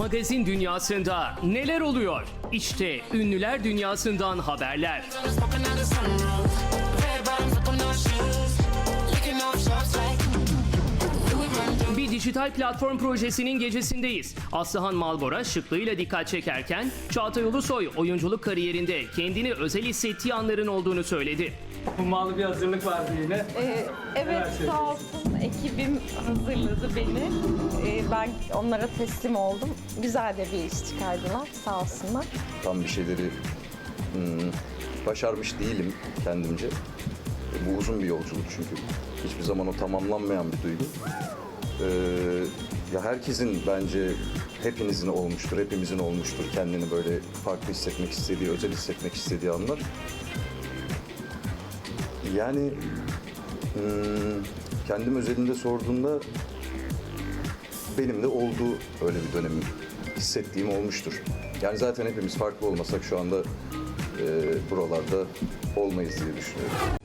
Magazin dünyasında neler oluyor? İşte ünlüler dünyasından haberler. Dijital platform projesinin gecesindeyiz. Aslıhan Malbora şıklığıyla dikkat çekerken Çağatay Ulusoy oyunculuk kariyerinde kendini özel hissettiği anların olduğunu söyledi. Hummalı bir hazırlık vardı yine. Ee, evet sağ olsun ekibim hazırladı beni. Ee, ben onlara teslim oldum. Güzel de bir iş çıkardılar sağ olsunlar. tam bir şeyleri hmm, başarmış değilim kendimce. Bu uzun bir yolculuk çünkü. Hiçbir zaman o tamamlanmayan bir duygu. Ee, ya herkesin bence hepinizin olmuştur, hepimizin olmuştur. Kendini böyle farklı hissetmek istediği, özel hissetmek istediği anlar. Yani hmm, kendim özelinde sorduğunda benim de olduğu öyle bir dönemim hissettiğim olmuştur. Yani zaten hepimiz farklı olmasak şu anda e, buralarda olmayız diye düşünüyorum.